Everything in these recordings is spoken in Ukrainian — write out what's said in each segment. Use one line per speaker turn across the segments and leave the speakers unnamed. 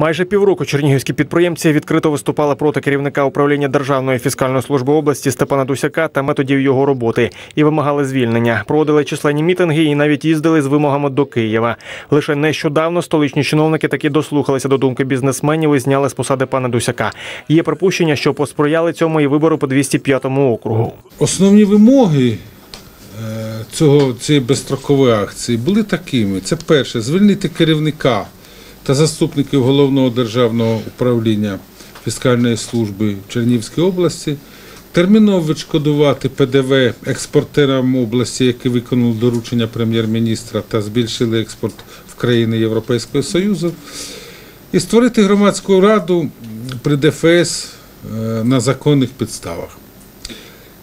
Майже півроку чернігівські підприємці відкрито виступали проти керівника управління Державної фіскальної служби області Степана Дусяка та методів його роботи і вимагали звільнення. Проводили численні мітинги і навіть їздили з вимогами до Києва. Лише нещодавно столичні чиновники таки дослухалися до думки бізнесменів і зняли з посади пана Дусяка. Є припущення, що посприяли цьому і вибору по 205 округу.
Основні вимоги е, цього, цієї безстрокової акції були такими. Це перше, звільнити керівника та заступників головного державного управління фіскальної служби Чернігівської області, терміново відшкодувати ПДВ експортерам області, які виконали доручення прем'єр-міністра та збільшили експорт в країни Європейського Союзу, і створити громадську раду при ДФС е, на законних підставах.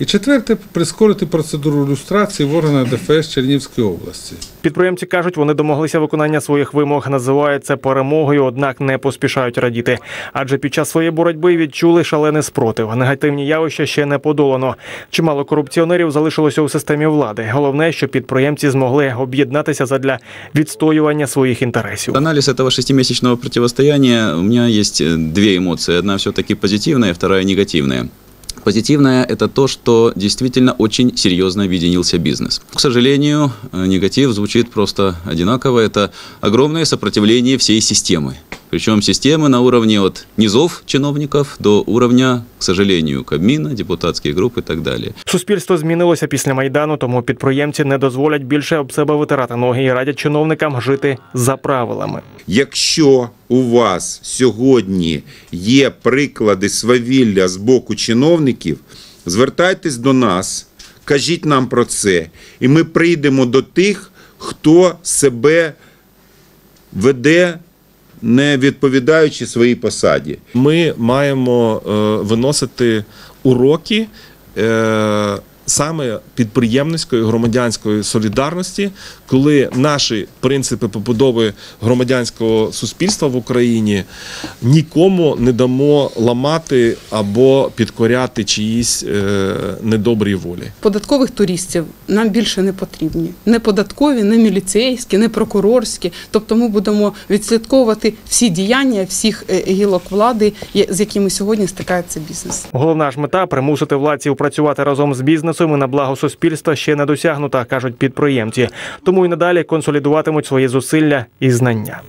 І четверте прискорити процедуру люстрації в органах ДФС Чернігівської області.
Підприємці кажуть, вони домоглися виконання своїх вимог, називають це перемогою, однак не поспішають радіти. Адже під час своєї боротьби відчули шалений спротив. Негативні явища ще не подолано. Чимало корупціонерів залишилося у системі влади. Головне, що підприємці змогли об'єднатися задля відстоювання своїх інтересів.
Анализ этого шестимесячного противостояния, у меня есть э, две эмоции. Одна все-таки позитивная, вторая негативная. Позитивное – это то, что действительно очень серьезно объединился бизнес. К сожалению, э, негатив звучит просто одинаково. Это огромное сопротивление всей системы. Причем системы на уровне от низов чиновников до уровня, к сожалению, Кабмина, депутатских групп и так далее.
Суспільство змінилося після майдану, тому підприємці не дозволять більше об себе витирати ноги і радять чиновникам жити за правилами.
Якщо у вас сьогодні є приклади свавілля з боку чиновників, звертайтесь до нас, кажіть нам про це, і ми прийдемо до тих, хто себе веде, не відповідаючи своїй посаді.
ми маємо е, виносити уроки е, саме підприємницької громадянської солідарності, коли наші принципи побудови громадянського суспільства в Україні нікому не дамо ламати або підкоряти чиїсь е, недобрій волі.
Податкових туристів нам більше не потрібні. Не податкові, не міліцейські, не прокурорські. Тобто ми будемо відслідковувати всі діяння всіх е, гілок влади, з якими сьогодні стикається бізнес.
Головна ж мета примусити владців працювати разом з бізнесом і на благо суспільства ще не досягнута, кажуть підприємці. Тому й надалі консолідуватимуть свої зусилля і знання.